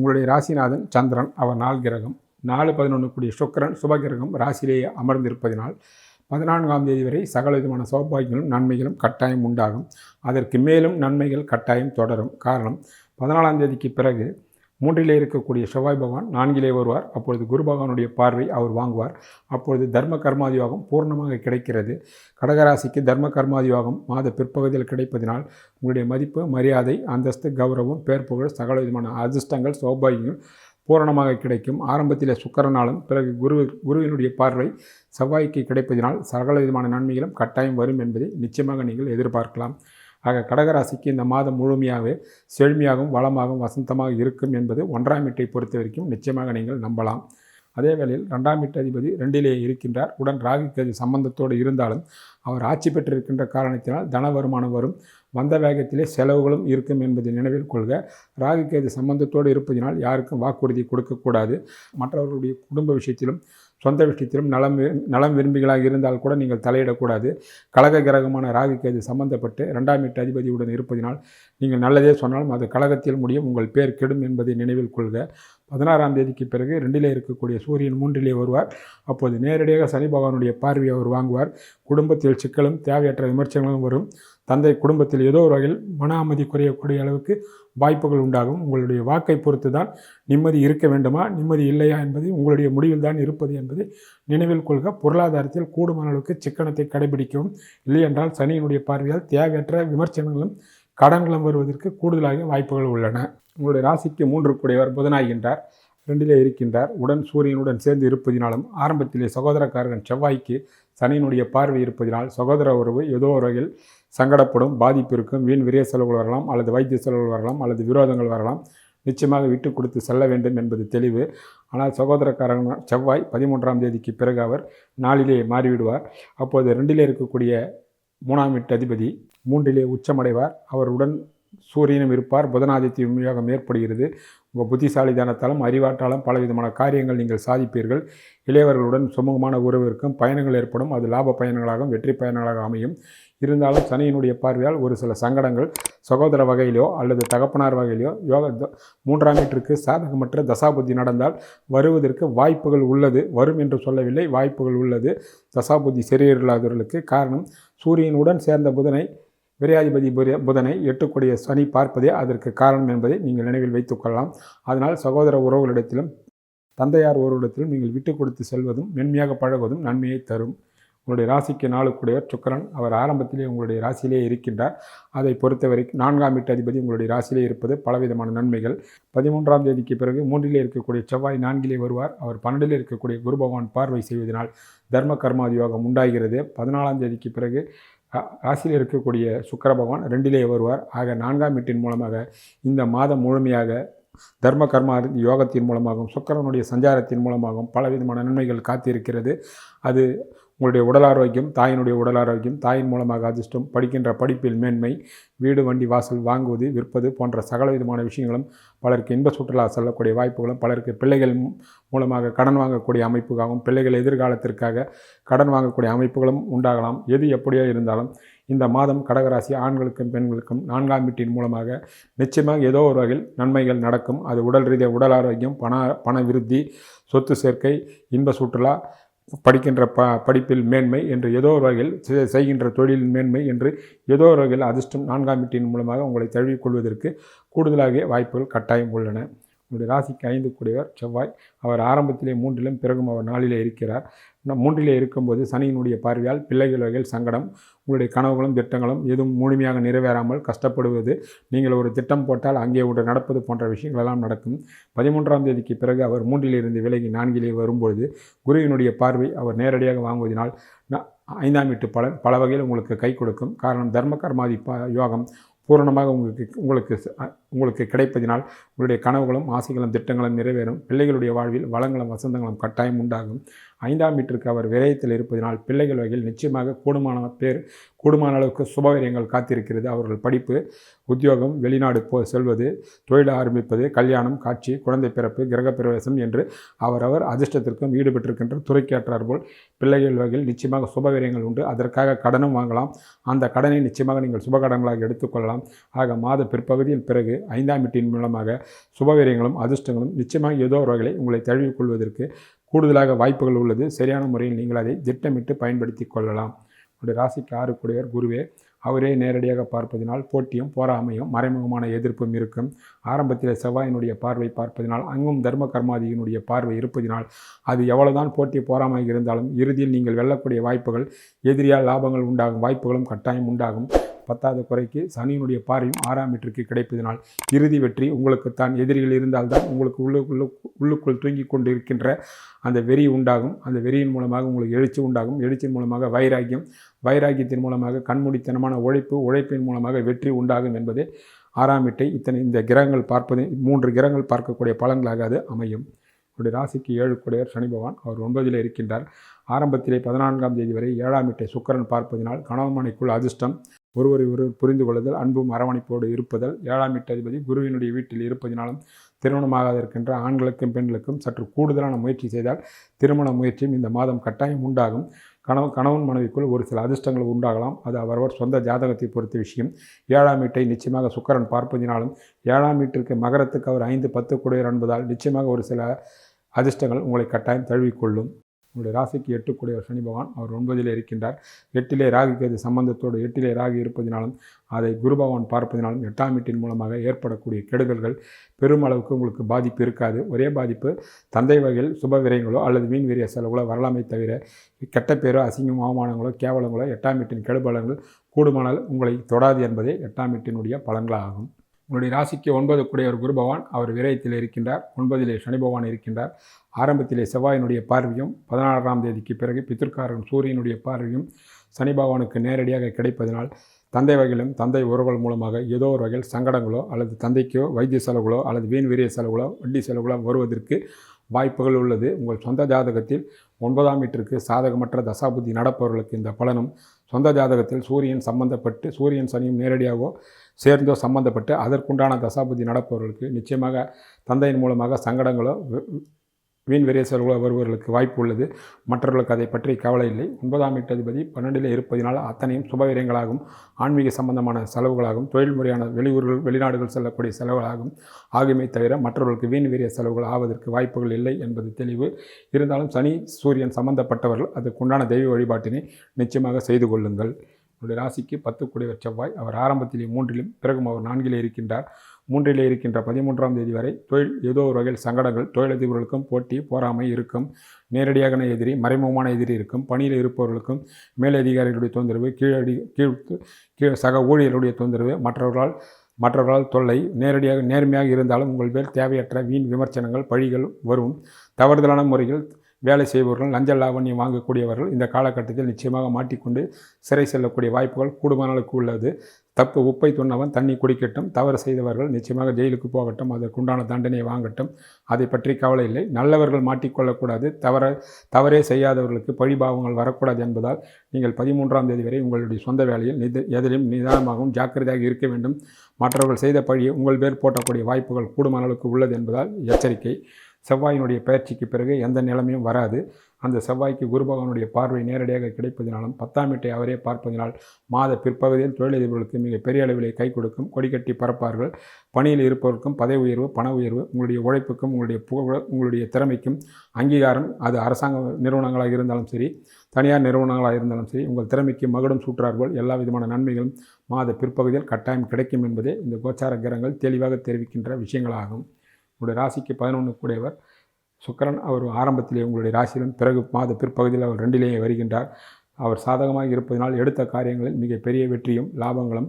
உங்களுடைய ராசிநாதன் சந்திரன் அவர் நாள் கிரகம். நாலு பதினொன்று கூடிய சுக்கிரன் சுபகிரகம் ராசியிலேயே அமர்ந்திருப்பதினால் பதினான்காம் தேதி வரை சகல விதமான சௌபாகியங்களும் நன்மைகளும் கட்டாயம் உண்டாகும். அதற்கு மேலும் நன்மைகள் கட்டாயம் தொடரும். காரணம் பதினாலாம் தேதிக்கு பிறகு மூன்றிலே இருக்கக்கூடிய செவ்வாய் பகவான் நான்கிலே வருவார். அப்பொழுது குரு பகவானுடைய பார்வை அவர் வாங்குவார். அப்பொழுது தர்ம கர்மாதியோகம் பூர்ணமாக கிடைக்கிறது. கடகராசிக்கு தர்ம கர்மாதியோகம் மாத பிற்பகுதியில் கிடைப்பதினால் உங்களுடைய மதிப்பு மரியாதை அந்தஸ்து கௌரவம் பேர் புகழ் சகல விதமான அதிர்ஷ்டங்கள் சௌபாகியங்கள் பூரணமாக கிடைக்கும். ஆரம்பத்தில் சுக்கரனாலும் பிறகு குரு குருவினுடைய பார்வை செவ்வாய்க்கு கிடைப்பதினால் சகல விதமான நன்மைகளும் கட்டாயம் வரும் என்பதை நிச்சயமாக நீங்கள் எதிர்பார்க்கலாம். ஆக கடகராசிக்கு இந்த மாதம் முழுமையாகவே செழுமையாகவும் வளமாகவும் வசந்தமாக இருக்கும் என்பது ஒன்றாம் வீட்டை பொறுத்த வரைக்கும் நிச்சயமாக நீங்கள் நம்பலாம். அதே வேளையில் ரெண்டாம் வீட்டு அதிபதி ரெண்டிலே இருக்கின்றார். உடன் ராகுக்கதி சம்பந்தத்தோடு இருந்தாலும் அவர் ஆட்சி பெற்றிருக்கின்ற காரணத்தினால் தன வருமானம் வரும். வந்த வேகத்திலே செலவுகளும் இருக்கும் என்பதை நினைவில் கொள்க. ராகுக்கேது சம்பந்தத்தோடு இருப்பதினால் யாருக்கும் வாக்குறுதி கொடுக்கக்கூடாது. மற்றவர்களுடைய குடும்ப விஷயத்திலும் சொந்த விஷயத்திலும் நலம் நலம் விரும்பிகளாக இருந்தால் கூட நீங்கள் தலையிடக்கூடாது. கழக கிரகமான ராகு கேது சம்பந்தப்பட்டு ரெண்டாம் வீட்டு அதிபதியுடன் இருப்பதினால் நீங்கள் நல்லதே சொன்னாலும் அது கழகத்தில் முடியும் உங்கள் பேர் கெடும் என்பதை நினைவில் கொள்க. பதினாறாம் தேதிக்கு பிறகு ரெண்டிலே இருக்கக்கூடிய சூரியன் மூன்றிலே வருவார். அப்போது நேரடியாக சனி பகவானுடைய பார்வையை அவர் வாங்குவார். குடும்பத்தில் சிக்கலும் தேவையற்ற விமர்சனங்களும் வரும். தந்தை குடும்பத்தில் ஏதோ ஒரு வகையில் மன அமைதி குறையக்கூடிய அளவுக்கு வாய்ப்புகள் உண்டாகும். உங்களுடைய வாக்கை பொறுத்து தான் நிம்மதி இருக்க வேண்டுமா? நிம்மதி இல்லையா என்பது உங்களுடைய முடிவில் தான் இருப்பது என்பதை நினைவில் கொள்க. பொருளாதாரத்தில் கூடுமான அளவுக்கு சிக்கனத்தை கடைபிடிக்கவும். இல்லையென்றால் சனியினுடைய பார்வையால் தேவையற்ற விமர்சனங்களும் கடன்களும் வருவதற்கு கூடுதலாக வாய்ப்புகள் உள்ளன. உங்களுடைய ராசிக்கு மூன்று கூடியவர் புதனாகின்றார். ரெண்டிலே இருக்கின்றார். உடன் சூரியனுடன் சேர்ந்து இருப்பதினாலும் ஆரம்பத்திலே சகோதரக்காரன் செவ்வாய்க்கு சனியினுடைய பார்வை இருப்பதினால் சகோதர உறவு ஏதோ ஒரு வகையில் சங்கடப்படும் பாதிப்பு இருக்கும். வீண் விரைய செலவுகள் வரலாம் அல்லது வைத்திய செலவுகள் வரலாம் அல்லது விரோதங்கள் வரலாம். நிச்சயமாக விட்டு கொடுத்து செல்ல வேண்டும் என்பது தெளிவு. ஆனால் சகோதரக்காரன் செவ்வாய் பதிமூன்றாம் தேதிக்கு பிறகு அவர் நாளிலே மாறிவிடுவார். அப்போது ரெண்டிலே இருக்கக்கூடிய மூணாம் வீட்டு அதிபதி மூன்றிலே உச்சமடைவார். அவருடன் சூரியனும் இருப்பார். புதனாதித்ய விநியோகம் ஏற்படுகிறது. உங்கள் புத்திசாலிதானத்தாலும் அறிவாற்றாலும் பலவிதமான காரியங்கள் நீங்கள் சாதிப்பீர்கள். இளையவர்களுடன் சுமூகமான உறவு இருக்கும். பயணங்கள் ஏற்படும். அது லாப பயணங்களாகவும் வெற்றி பயணங்களாக அமையும். இருந்தாலும் சனியினுடைய பார்வையால் ஒரு சில சங்கடங்கள் சகோதர வகையிலோ அல்லது தகப்பனார் வகையிலோ யோக மூன்றாம் வீட்டிற்கு சாதகமற்ற தசாபுத்தி நடந்தால் வருவதற்கு வாய்ப்புகள் உள்ளது. வரும் என்று சொல்லவில்லை. வாய்ப்புகள் உள்ளது. தசாபுத்தி சரியில்லாதவர்களுக்கு காரணம் சூரியனுடன் சேர்ந்த புதனை விரையாதிபதி புதனை எட்டுக்கூடிய சனி பார்ப்பதே அதற்கு காரணம் என்பதை நீங்கள் நினைவில் வைத்துக்கொள்ளலாம் அதனால் சகோதர உறவுகளிடத்திலும் தந்தையார் ஒருவரிடத்திலும் நீங்கள் விட்டு கொடுத்து செல்வதும் மென்மையாக பழகுவதும் நன்மையை தரும். உங்களுடைய ராசிக்கு நாளுக்குடையவர் சுக்கரன் அவர் ஆரம்பத்திலே உங்களுடைய ராசியிலே இருக்கின்றார். அதை பொறுத்தவரைக்கும் நான்காம் வீட்டு அதிபதி உங்களுடைய ராசியிலே இருப்பது பலவிதமான நன்மைகள். பதிமூன்றாம் தேதிக்கு பிறகு மூன்றிலே இருக்கக்கூடிய செவ்வாய் நான்கிலே வருவார். அவர் பன்னெண்டிலே இருக்கக்கூடிய குரு பகவான் பார்வை செய்வதனால் தர்ம கர்மாதி யோகம் உண்டாகிறது. பதினாலாம் தேதிக்கு பிறகு ராசியில் இருக்கக்கூடிய சுக்கர பகவான் ரெண்டிலே வருவார். ஆக நான்காம் வீட்டின் மூலமாக இந்த மாதம் முழுமையாக தர்ம கர்மா யோகத்தின் மூலமாகவும் சுக்கரனுடைய சஞ்சாரத்தின் மூலமாகவும் பலவிதமான நன்மைகள் காத்திருக்கிறது. அது உங்களுடைய உடல் ஆரோக்கியம் தாயினுடைய உடல் ஆரோக்கியம் தாயின் மூலமாக அதிர்ஷ்டம் படிக்கின்ற படிப்பில் மேன்மை வீடு வண்டி வாசல் வாங்குவது விற்பது போன்ற சகல விதமான விஷயங்களும் பலருக்கு இன்ப சுற்றுலா செல்லக்கூடிய வாய்ப்புகளும் பலருக்கு பிள்ளைகள் மூலமாக கடன் வாங்கக்கூடிய அமைப்புக்காகவும் பிள்ளைகள் எதிர்காலத்திற்காக கடன் வாங்கக்கூடிய அமைப்புகளும் உண்டாகலாம். எது எப்படியோ இருந்தாலும் இந்த மாதம் கடகராசி ஆண்களுக்கும் பெண்களுக்கும் நான்காம் வீட்டின் மூலமாக நிச்சயமாக ஏதோ ஒரு வகையில் நன்மைகள் நடக்கும். அது உடல் ரீதியாக உடல் ஆரோக்கியம் பண பண விருத்தி சொத்து சேர்க்கை இன்ப சுற்றுலா படிக்கின்ற ப படிப்பில் மேன்மை என்று ஏதோ ஒரு வகையில் செய்கின்ற தொழிலின் மேன்மை என்று ஏதோ ஒரு வகையில் அதிர்ஷ்டம் நான்காம் வீட்டின் மூலமாக உங்களை தழுவிக்கொள்வதற்கு கூடுதலாக வாய்ப்புகள் கட்டாயம் உள்ளன. உங்களுடைய ராசிக்கு ஐந்து கூடியவர் செவ்வாய். அவர் ஆரம்பத்திலே மூன்றிலும் பிறகும் அவர் நாளிலே இருக்கிறார். மூன்றிலே இருக்கும்போது சனியினுடைய பார்வையால் பிள்ளைகள் வகையில் சங்கடம் உங்களுடைய கனவுகளும் திட்டங்களும் எதுவும் முழுமையாக நிறைவேறாமல் கஷ்டப்படுவது நீங்கள் ஒரு திட்டம் போட்டால் அங்கே ஒன்று நடப்பது போன்ற விஷயங்களெல்லாம் நடக்கும். பதிமூன்றாம் தேதிக்கு பிறகு அவர் மூன்றிலிருந்து விலகி நான்கிலே வரும்பொழுது குருவினுடைய பார்வை அவர் நேரடியாக வாங்குவதனால் ஐந்தாம் வீட்டு பலன் பல வகையில் உங்களுக்கு கை கொடுக்கும். காரணம் தர்ம கர்மாதி யோகம் பூரணமாக உங்களுக்கு உங்களுக்கு உங்களுக்கு கிடைப்பதினால் உங்களுடைய கனவுகளும் ஆசைகளும் திட்டங்களும் நிறைவேறும். பிள்ளைகளுடைய வாழ்வில் வளங்களும் வசந்தங்களும் கட்டாயம் உண்டாகும். ஐந்தாம் வீட்டிற்கு அவர் விரயத்தில் இருப்பதினால் பிள்ளைகள் வகையில் நிச்சயமாக கூடுமான பேர் கூடுமான அளவுக்கு சுபவிரயங்கள் காத்திருக்கிறது. அவர்கள் படிப்பு உத்தியோகம் வெளிநாடு போ செல்வது தொழில் ஆரம்பிப்பது கல்யாணம் காட்சி குழந்தை பிறப்பு கிரகப்பிரவேசம் என்று அவரவர் அதிர்ஷ்டத்திற்கும் ஈடுபட்டிருக்கின்ற துறைக்கேற்றார் போல் பிள்ளைகள் வகையில் நிச்சயமாக சுபவிரயங்கள் உண்டு. அதற்காக கடனும் வாங்கலாம். அந்த கடனை நிச்சயமாக நீங்கள் சுபகடங்களாக எடுத்துக்கொள்ளலாம். ஆக மாத பிற்பகுதியில் பிறகு ஐந்தாம் வீட்டின் மூலமாக சுபவீரியங்களும் அதிர்ஷ்டங்களும் நிச்சயமாக ஏதோ ஒரு வகையில் உங்களை தழுவிக்கொள்வதற்கு கூடுதலாக வாய்ப்புகள் உள்ளது. சரியான முறையில் நீங்கள் அதை திட்டமிட்டு பயன்படுத்தி கொள்ளலாம். உங்களுடைய ராசிக்கு ஆறு கூடியவர் குருவே அவரே நேரடியாக பார்ப்பதினால் போட்டியும் போராமையும் மறைமுகமான எதிர்ப்பும் இருக்கும். ஆரம்பத்தில் செவ்வாயினுடைய பார்வை பார்ப்பதினால் அங்கும் தர்ம கர்மாதியினுடைய பார்வை இருப்பதினால் அது எவ்வளவுதான் போட்டி போராமை இருந்தாலும் இறுதியில் நீங்கள் வெல்லக்கூடிய வாய்ப்புகள் எதிரியால் லாபங்கள் உண்டாகும் வாய்ப்புகளும் கட்டாயம் உண்டாகும். பத்தாத குறைக்கு சனியினுடைய பார்வையும் ஆறாம் வீட்டிற்கு கிடைப்பதனால் இறுதி வெற்றி உங்களுக்குத்தான். எதிரிகள் இருந்தால்தான் உங்களுக்கு உள்ளுக்குள்ளு உள்ளுக்குள் தூங்கிக் கொண்டு இருக்கின்ற அந்த வெறி உண்டாகும். அந்த வெறியின் மூலமாக உங்களுக்கு எழுச்சி உண்டாகும். எழுச்சியின் மூலமாக வைராக்கியம் வைராக்கியத்தின் மூலமாக கண்மூடித்தனமான உழைப்பு உழைப்பின் மூலமாக வெற்றி உண்டாகும் என்பதே ஆறாம் வீட்டை இத்தனை இந்த கிரகங்கள் பார்ப்பது மூன்று கிரகங்கள் பார்க்கக்கூடிய பலன்களாக அது அமையும். அவருடைய ராசிக்கு ஏழு கூடையர் சனி பகவான். அவர் ஒன்பதில் இருக்கின்றார். ஆரம்பத்திலே பதினான்காம் தேதி வரை ஏழாம் வீட்டை சுக்கரன் பார்ப்பதினால் கணவன் அதிர்ஷ்டம் ஒருவரை ஒருவர் புரிந்து கொள்ளுதல் அன்பும் அரவணைப்போடு இருப்பதல் ஏழாம் வீட்டு அதிபதி குருவினுடைய வீட்டில் இருப்பதினாலும் திருமணமாகாத இருக்கின்ற ஆண்களுக்கும் பெண்களுக்கும் சற்று கூடுதலான முயற்சி செய்தால் திருமண முயற்சியும் இந்த மாதம் கட்டாயம் உண்டாகும். கணவன் கணவன் மனைவிக்குள் ஒரு சில அதிர்ஷ்டங்கள் உண்டாகலாம். அது அவரவர் சொந்த ஜாதகத்தை பொறுத்த விஷயம். ஏழாம் வீட்டை நிச்சயமாக சுக்கரன் பார்ப்பதினாலும் ஏழாம் வீட்டிற்கு மகரத்துக்கு அவர் ஐந்து பத்து குடையர் என்பதால் நிச்சயமாக ஒரு சில அதிர்ஷ்டங்கள் உங்களை கட்டாயம் தழுவிக்கொள்ளும். உங்களுடைய ராசிக்கு எட்டுக்குடைய சனி பகவான் அவர் ஒன்பதிலே இருக்கின்றார். எட்டிலே ராகு கேது சம்பந்தத்தோடு எட்டிலே ராகு இருப்பதினாலும் அதை குரு பகவான் பார்ப்பதினாலும் எட்டாம் வீட்டின் மூலமாக ஏற்படக்கூடிய கெடுதல்கள் பெருமளவுக்கு உங்களுக்கு பாதிப்பு இருக்காது. ஒரே பாதிப்பு தந்தை வகையில் சுப விரயங்களோ அல்லது மீன் விரிய செலவுகளோ வரலாமை தவிர கெட்ட பேரோ அசிங்கம் அவமானங்களோ கேவலங்களோ எட்டாம் வீட்டின் கெடுபலங்கள் கூடுமானால் உங்களை தொடாது என்பதே எட்டாம் வீட்டினுடைய பலன்களாகும். உங்களுடைய ராசிக்கு ஒன்பது குடையவர் குரு பகவான் அவர் விரயத்தில் இருக்கின்றார். ஒன்பதிலே சனி பகவான் இருக்கின்றார். ஆரம்பத்திலே செவ்வாயினுடைய பார்வையும் பதினாறாம் தேதிக்கு பிறகு பித்திருக்காரன் சூரியனுடைய பார்வையும் சனி பகவானுக்கு நேரடியாக கிடைப்பதனால் தந்தை வகையிலும் தந்தை உறவுகள் மூலமாக ஏதோ ஒரு வகையில் சங்கடங்களோ அல்லது தந்தைக்கோ வைத்திய செலவுகளோ அல்லது வீண் வீரிய செலவுகளோ வட்டி செலவுகளோ வருவதற்கு வாய்ப்புகள் உள்ளது. உங்கள் சொந்த ஜாதகத்தில் ஒன்பதாம் வீட்டிற்கு சாதகமற்ற தசாபுத்தி நடப்பவர்களுக்கு இந்த பலனும் சொந்த ஜாதகத்தில் சூரியன் சம்பந்தப்பட்டு சூரியன் சனியும் நேரடியாகவோ சேர்ந்தோ சம்பந்தப்பட்டு அதற்குண்டான தசாபுத்தி நடப்பவர்களுக்கு நிச்சயமாக தந்தையின் மூலமாக சங்கடங்களோ வீண் விரைசல்களோ வருவர்களுக்கு வாய்ப்பு உள்ளது. மற்றவர்களுக்கு அதை பற்றி கவலை இல்லை. ஒன்பதாம் எட்டதிபதி பன்னெண்டில் இருப்பதினால் அத்தனையும் சுபவீரியங்களாகும் ஆன்மீக சம்பந்தமான செலவுகளாகும். தொழில் முறையான வெளியூர்கள் வெளிநாடுகள் செல்லக்கூடிய செலவுகளாகும். ஆகியமை தவிர மற்றவர்களுக்கு வீண் வீரிய செலவுகள் ஆவதற்கு வாய்ப்புகள் இல்லை என்பது தெளிவு. இருந்தாலும் சனி சூரியன் சம்பந்தப்பட்டவர்கள் அதற்குண்டான தெய்வ வழிபாட்டினை நிச்சயமாக செய்து கொள்ளுங்கள். உங்களுடைய ராசிக்கு பத்து குடிவர் செவ்வாய். அவர் ஆரம்பத்திலே மூன்றிலும் பிறகும் அவர் நான்கிலே இருக்கின்றார். மூன்றிலே இருக்கின்ற பதிமூன்றாம் தேதி வரை தொழில் ஏதோ ஒரு வகையில் சங்கடங்கள் தொழிலதிபர்களுக்கும் போட்டி போராமை இருக்கும். நேரடியான எதிரி மறைமுகமான எதிரி இருக்கும். பணியில் இருப்பவர்களுக்கும் மேலதிகாரிகளுடைய தொந்தரவு கீழடி கீழ் கீழ் சக ஊழியர்களுடைய தொந்தரவு மற்றவர்களால் மற்றவர்களால் தொல்லை நேரடியாக நேர்மையாக இருந்தாலும் உங்கள் மேல் தேவையற்ற வீண் விமர்சனங்கள் பழிகள் வரும். தவறுதலான முறையில் வேலை செய்பவர்கள் லஞ்ச லாவண்யம் வாங்கக்கூடியவர்கள் இந்த காலகட்டத்தில் நிச்சயமாக மாட்டிக்கொண்டு சிறை செல்லக்கூடிய வாய்ப்புகள் கூடுமான அளவுக்கு உள்ளது. தப்பு உப்பை துண்ணவன் தண்ணி குடிக்கட்டும். தவறு செய்தவர்கள் நிச்சயமாக ஜெயிலுக்கு போகட்டும். அதற்குண்டான தண்டனையை வாங்கட்டும். அதை பற்றி கவலை இல்லை. நல்லவர்கள் மாட்டிக்கொள்ளக்கூடாது. தவற தவறே செய்யாதவர்களுக்கு பழிபாவங்கள் வரக்கூடாது என்பதால் நீங்கள் பதிமூன்றாம் தேதி வரை உங்களுடைய சொந்த வேலையில் நித எதிலும் நிதானமாகவும் ஜாக்கிரதையாக இருக்க வேண்டும். மற்றவர்கள் செய்த பழியை உங்கள் பேர் போட்டக்கூடிய வாய்ப்புகள் கூடுமான அளவுக்கு உள்ளது என்பதால் எச்சரிக்கை. செவ்வாயினுடைய பயிற்சிக்கு பிறகு எந்த நிலைமையும் வராது. அந்த செவ்வாய்க்கு குரு பகவானுடைய பார்வை நேரடியாக கிடைப்பதினாலும் பத்தாம் வீட்டை அவரே பார்ப்பதினால் மாத பிற்பகுதியில் தொழிலதிபர்களுக்கு மிக பெரிய அளவிலே கை கொடுக்கும் கொடிக்கட்டி பரப்பார்கள் பணியில் இருப்பவருக்கும் பதவி உயர்வு பண உயர்வு உங்களுடைய உழைப்புக்கும் உங்களுடைய புகழ் உங்களுடைய திறமைக்கும் அங்கீகாரம். அது அரசாங்க நிறுவனங்களாக இருந்தாலும் சரி தனியார் நிறுவனங்களாக இருந்தாலும் சரி உங்கள் திறமைக்கு மகுடம் சூற்றார்கள் எல்லா விதமான நன்மைகளும் மாத பிற்பகுதியில் கட்டாயம் கிடைக்கும் என்பதே இந்த கோச்சார கிரகங்கள் தெளிவாக தெரிவிக்கின்ற விஷயங்களாகும். உங்களுடைய ராசிக்கு பதினொன்று கூடியவர் சுக்கரன் அவர் ஆரம்பத்திலே உங்களுடைய ராசியிலும் பிறகு மாத பிற்பகுதியில் அவர் ரெண்டிலேயே வருகின்றார். அவர் சாதகமாக இருப்பதனால் எடுத்த காரியங்களில் மிக பெரிய வெற்றியும் லாபங்களும்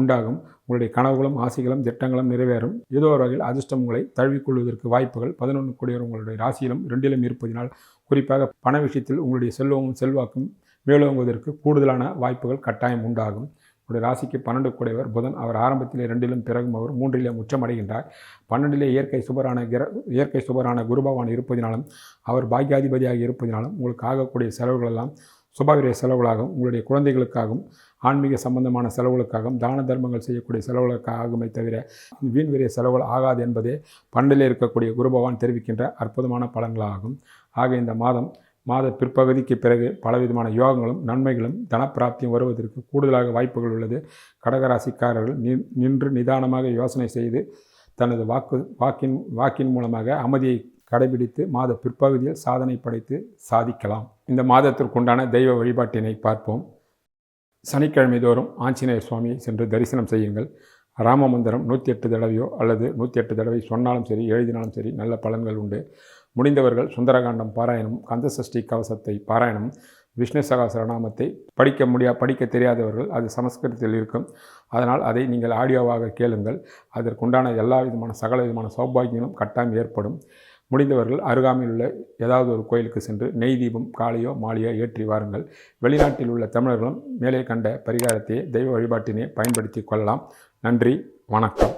உண்டாகும். உங்களுடைய கனவுகளும் ஆசைகளும் திட்டங்களும் நிறைவேறும். ஏதோ ஒரு வகையில் அதிர்ஷ்டம் உங்களை தழுவிக்கொள்வதற்கு வாய்ப்புகள் பதினொன்று கூடியவர் உங்களுடைய ராசியிலும் ரெண்டிலும் இருப்பதனால் குறிப்பாக பண விஷயத்தில் உங்களுடைய செல்வமும் செல்வாக்கும் மேலோங்குவதற்கு கூடுதலான வாய்ப்புகள் கட்டாயம் உண்டாகும். உடைய ராசிக்கு பன்னெண்டு கூடையவர் புதன். அவர் ஆரம்பத்திலே ரெண்டிலும் பிறகும் அவர் மூன்றிலே உச்சமடைகின்றார் பன்னெண்டிலே இயற்கை சுபரான கிர இயற்கை சுபரான குருபவான் இருப்பதினாலும் அவர் பாக்கியாதிபதியாக இருப்பதினாலும் உங்களுக்கு ஆகக்கூடிய செலவுகளெல்லாம் சுபாவிரிய செலவுகளாகவும் உங்களுடைய குழந்தைகளுக்காகவும் ஆன்மீக சம்பந்தமான செலவுகளுக்காகவும் தான தர்மங்கள் செய்யக்கூடிய செலவுகளுக்காகுமே தவிர வீண் விரிய செலவுகள் ஆகாது என்பதே பண்டிலே இருக்கக்கூடிய குருபவான் தெரிவிக்கின்ற அற்புதமான பலன்களாகும். ஆக இந்த மாதம் மாத பிற்பகுதிக்கு பிறகு பலவிதமான யோகங்களும் நன்மைகளும் தனப்பிராப்தியும் வருவதற்கு கூடுதலாக வாய்ப்புகள் உள்ளது. கடகராசிக்காரர்கள் நின்று நிதானமாக யோசனை செய்து தனது வாக்கு வாக்கின் வாக்கின் மூலமாக அமைதியை கடைபிடித்து மாத பிற்பகுதியில் சாதனை படைத்து சாதிக்கலாம். இந்த மாதத்திற்குண்டான தெய்வ வழிபாட்டினை பார்ப்போம். சனிக்கிழமை தோறும் ஆஞ்சநேயர் சுவாமியை சென்று தரிசனம் செய்யுங்கள். ராமமந்திரம் நூற்றி எட்டு தடவையோ அல்லது நூற்றி எட்டு தடவை சொன்னாலும் சரி எழுதினாலும் சரி நல்ல பலன்கள் உண்டு. முடிந்தவர்கள் சுந்தரகாண்டம் பாராயணம் கந்தசஷ்டி கவசத்தை பாராயணம் விஷ்ணு சகசரநாமத்தை படிக்க முடியா படிக்க தெரியாதவர்கள் அது சமஸ்கிருதத்தில் இருக்கும். அதனால் அதை நீங்கள் ஆடியோவாக கேளுங்கள். அதற்குண்டான எல்லா விதமான சகல விதமான சௌபாகியங்களும் கட்டாயம் ஏற்படும். முடிந்தவர்கள் அருகாமையில் உள்ள ஏதாவது ஒரு கோயிலுக்கு சென்று நெய் தீபம் காலையோ மாலையோ ஏற்றி வாருங்கள். வெளிநாட்டில் உள்ள தமிழர்களும் மேலே கண்ட பரிகாரத்தையே தெய்வ வழிபாட்டினை பயன்படுத்தி கொள்ளலாம். நன்றி வணக்கம்.